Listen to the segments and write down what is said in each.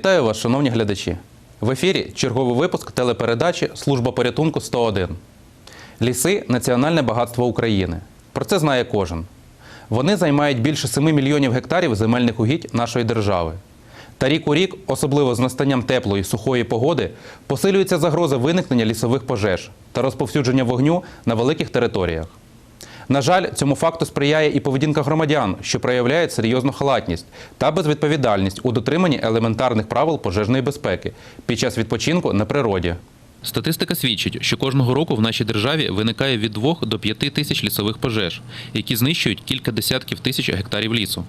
Вітаю вас, шановні глядачі. В ефірі черговий випуск телепередачі Служба порятунку 101. Ліси національне багатство України. Про це знає кожен. Вони займають більше 7 мільйонів гектарів земельних угідь нашої держави. Та рік у рік, особливо з настанням теплої сухої погоди, посилюється загроза виникнення лісових пожеж та розповсюдження вогню на великих територіях. На жаль, цьому факту сприяє і поведінка громадян, що проявляють серйозну халатність та безвідповідальність у дотриманні елементарних правил пожежної безпеки під час відпочинку на природі. Статистика свідчить, що кожного року в нашій державі виникає від 2 до 5 тисяч лісових пожеж, які знищують кілька десятків тисяч гектарів лісу.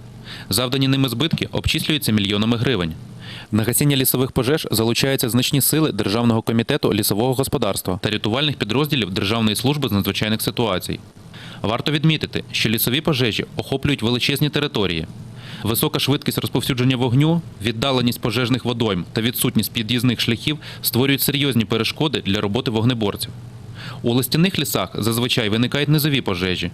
Завдані ними збитки обчислюються мільйонами гривень. На гасіння лісових пожеж залучаються значні сили Державного комітету лісового господарства та рятувальних підрозділів Державної служби з надзвичайних ситуацій. Варто відмітити, що лісові пожежі охоплюють величезні території. Висока швидкість розповсюдження вогню, віддаленість пожежних водойм та відсутність під'їзних шляхів створюють серйозні перешкоди для роботи вогнеборців. У листяних лісах зазвичай виникають низові пожежі.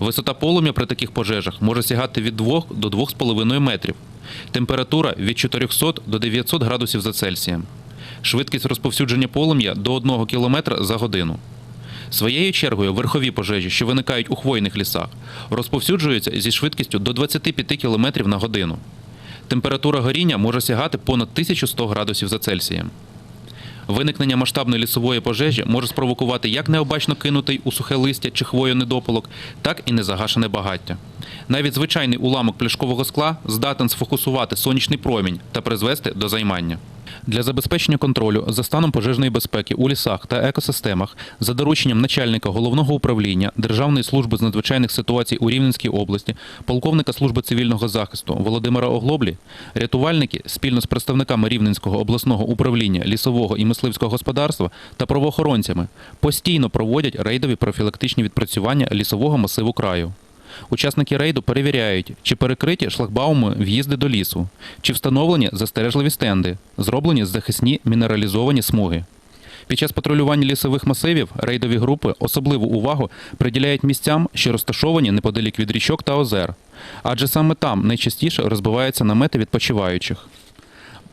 Висота полум'я при таких пожежах може сягати від 2 до 2,5 метрів. Температура від 400 до 900 градусів за Цельсієм. Швидкість розповсюдження полум'я до 1 км за годину. Своєю чергою верхові пожежі, що виникають у хвойних лісах, розповсюджуються зі швидкістю до 25 км на годину. Температура горіння може сягати понад 1100 градусів за Цельсієм. Виникнення масштабної лісової пожежі може спровокувати як необачно кинутий у сухе листя чи хвою недопалок, так і незагашене багаття. Навіть звичайний уламок пляшкового скла здатен сфокусувати сонячний промінь та призвести до займання. Для забезпечення контролю за станом пожежної безпеки у лісах та екосистемах за дорученням начальника головного управління Державної служби з надзвичайних ситуацій у Рівненській області, полковника служби цивільного захисту Володимира Оглоблі, рятувальники спільно з представниками Рівненського обласного управління лісового і мисливського господарства та правоохоронцями постійно проводять рейдові профілактичні відпрацювання лісового масиву краю. Учасники рейду перевіряють, чи перекриті шлагбауми в'їзди до лісу, чи встановлені застережливі стенди, зроблені захисні мінералізовані смуги. Під час патрулювання лісових масивів рейдові групи особливу увагу приділяють місцям, що розташовані неподалік від річок та озер, адже саме там найчастіше розбиваються намети відпочиваючих.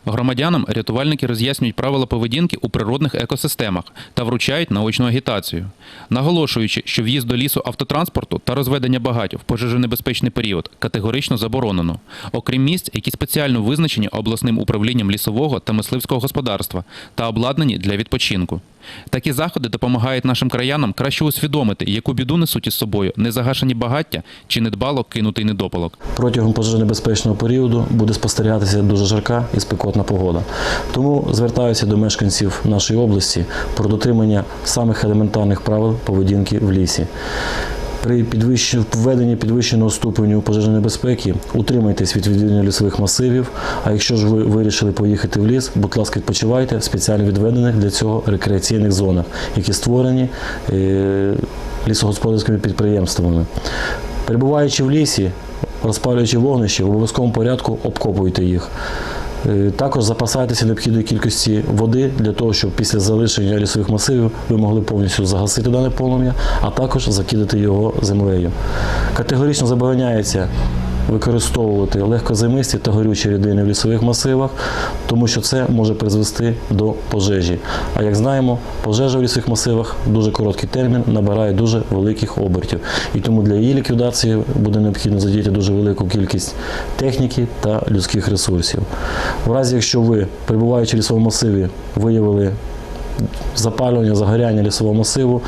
Громадянам рятувальники роз'яснюють правила поведінки у природних екосистемах та вручають наочну агітацію, наголошуючи, що в'їзд до лісу автотранспорту та розведення багатів в пожежонебезпечний період категорично заборонено, окрім місць, які спеціально визначені обласним управлінням лісового та мисливського господарства та обладнані для відпочинку. Такі заходи допомагають нашим краянам краще усвідомити, яку біду несуть із собою незагашені багаття чи недбало кинутий недопалок. Протягом пожежонебезпечного періоду буде спостерігатися дуже жарка і спекотна погода. Тому звертаюся до мешканців нашої області про дотримання самих елементарних правил поведінки в лісі. При підвищ- введенні підвищеного ступеню пожежної безпеки утримайтесь від відвідування лісових масивів. А якщо ж ви вирішили поїхати в ліс, будь ласка, відпочивайте в спеціально відведених для цього рекреаційних зонах, які створені е, лісогосподарськими підприємствами. Перебуваючи в лісі, розпалюючи вогнище, в обов'язковому порядку обкопуйте їх. Е, Також запасайтеся необхідної кількості води для того, щоб після залишення лісових масивів ви могли повністю загасити дане полум'я, а також закидати його землею. Категорично забороняється використовувати легкозаймисті та горючі рідини в лісових масивах, тому що це може призвести до пожежі. А як знаємо, пожежа в лісових масивах дуже короткий термін набирає дуже великих обертів. І тому для її ліквідації буде необхідно задіяти дуже велику кількість техніки та людських ресурсів. В разі, якщо ви, перебуваючи в лісовому масиві, виявили запалювання, загоряння лісового масиву,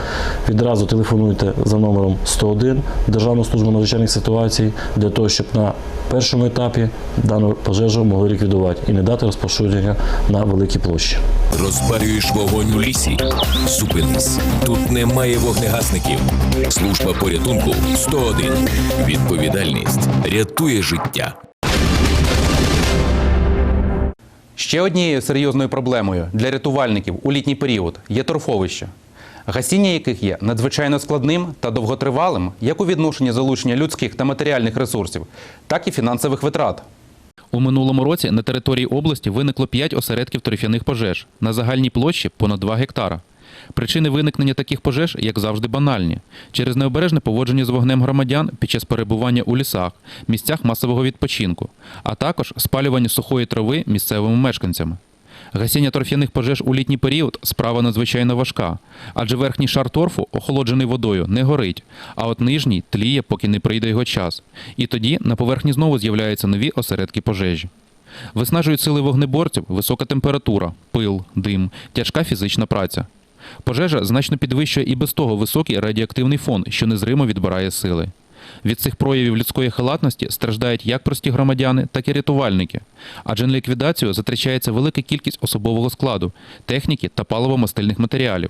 відразу телефонуйте за номером 101 Державну службу надзвичайних ситуацій для того, щоб на першому етапі дану пожежу могли ліквідувати і не дати розпоширення на великій площі. Розпалюєш вогонь у лісі. Зупинись. Тут немає вогнегасників. Служба порятунку 101. Відповідальність рятує життя. Ще однією серйозною проблемою для рятувальників у літній період є торфовища, гасіння яких є надзвичайно складним та довготривалим як у відношенні залучення людських та матеріальних ресурсів, так і фінансових витрат. У минулому році на території області виникло 5 осередків торфяних пожеж на загальній площі понад 2 гектара. Причини виникнення таких пожеж, як завжди, банальні через необережне поводження з вогнем громадян під час перебування у лісах, місцях масового відпочинку, а також спалювання сухої трави місцевими мешканцями. Гасіння торф'яних пожеж у літній період справа надзвичайно важка, адже верхній шар торфу, охолоджений водою, не горить, а от нижній тліє, поки не прийде його час. І тоді на поверхні знову з'являються нові осередки пожежі. Виснажують сили вогнеборців висока температура, пил, дим, тяжка фізична праця. Пожежа значно підвищує і без того високий радіоактивний фон, що незримо відбирає сили. Від цих проявів людської халатності страждають як прості громадяни, так і рятувальники. Адже на ліквідацію затрачається велика кількість особового складу, техніки та паливо-мастильних матеріалів.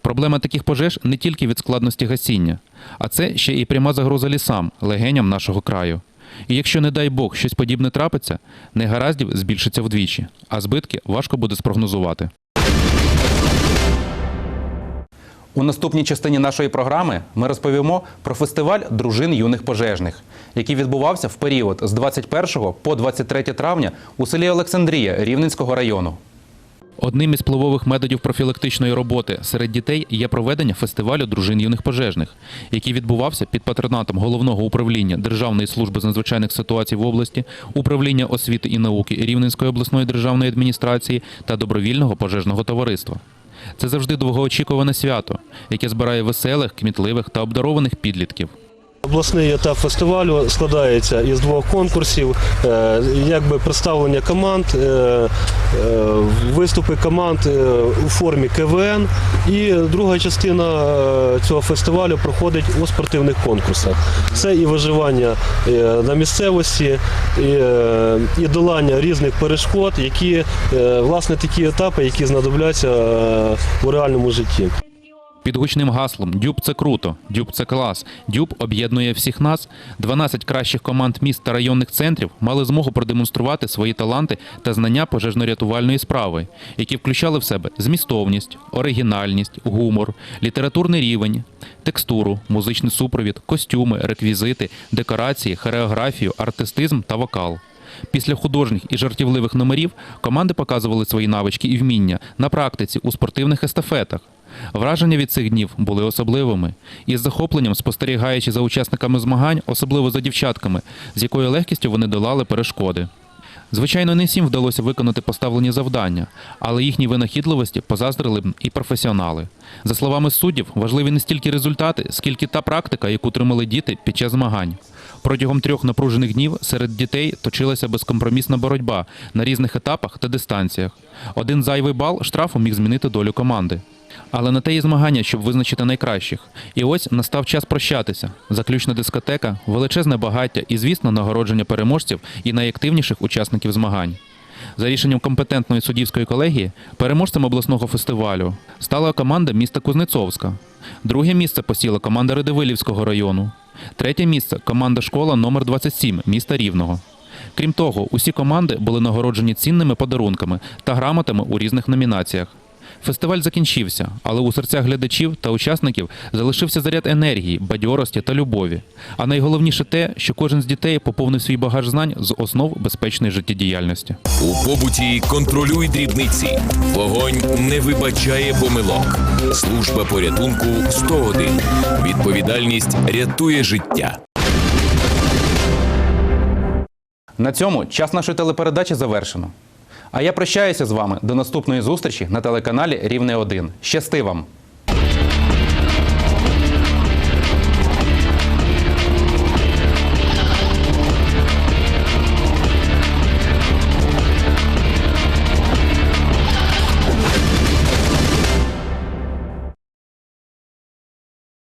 Проблема таких пожеж не тільки від складності гасіння, а це ще і пряма загроза лісам, легеням нашого краю. І якщо, не дай Бог, щось подібне трапиться, негараздів збільшиться вдвічі, а збитки важко буде спрогнозувати. У наступній частині нашої програми ми розповімо про фестиваль дружин юних пожежних, який відбувався в період з 21 по 23 травня у селі Олександрія Рівненського району. Одним із впливових методів профілактичної роботи серед дітей є проведення фестивалю дружин юних пожежних, який відбувався під патронатом головного управління Державної служби з надзвичайних ситуацій в області, управління освіти і науки Рівненської обласної державної адміністрації та добровільного пожежного товариства. Це завжди довгоочікуване свято, яке збирає веселих, кмітливих та обдарованих підлітків. Обласний етап фестивалю складається із двох конкурсів, е, якби представлення команд, е, е, виступи команд у формі КВН. І друга частина цього фестивалю проходить у спортивних конкурсах. Це і виживання на місцевості, і, долання різних перешкод, які власне такі етапи, які знадобляться у реальному житті. Під гучним гаслом Дюб це круто, Дюб це клас, Дюб об'єднує всіх нас. 12 кращих команд міст та районних центрів мали змогу продемонструвати свої таланти та знання пожежно-рятувальної справи, які включали в себе змістовність, оригінальність, гумор, літературний рівень, текстуру, музичний супровід, костюми, реквізити, декорації, хореографію, артистизм та вокал. Після художніх і жартівливих номерів команди показували свої навички і вміння на практиці у спортивних естафетах. Враження від цих днів були особливими, і з захопленням спостерігаючи за учасниками змагань, особливо за дівчатками, з якою легкістю вони долали перешкоди. Звичайно, не всім вдалося виконати поставлені завдання, але їхній винахідливості позаздрили б і професіонали. За словами суддів, важливі не стільки результати, скільки та практика, яку тримали діти під час змагань. Протягом трьох напружених днів серед дітей точилася безкомпромісна боротьба на різних етапах та дистанціях. Один зайвий бал штрафу міг змінити долю команди. Але на те і змагання, щоб визначити найкращих. І ось настав час прощатися. Заключна дискотека, величезне багаття і, звісно, нагородження переможців і найактивніших учасників змагань. За рішенням компетентної суддівської колегії, переможцем обласного фестивалю стала команда міста Кузнецовська. Друге місце посіла команда Радивилівського району. Третє місце команда школа номер 27 міста Рівного. Крім того, усі команди були нагороджені цінними подарунками та грамотами у різних номінаціях. Фестиваль закінчився, але у серцях глядачів та учасників залишився заряд енергії, бадьорості та любові. А найголовніше те, що кожен з дітей поповнив свій багаж знань з основ безпечної життєдіяльності. У побуті контролюй дрібниці. Вогонь не вибачає помилок. Служба порятунку 101. Відповідальність рятує життя. На цьому час нашої телепередачі завершено. А я прощаюся з вами до наступної зустрічі на телеканалі Рівне 1. Щасти вам!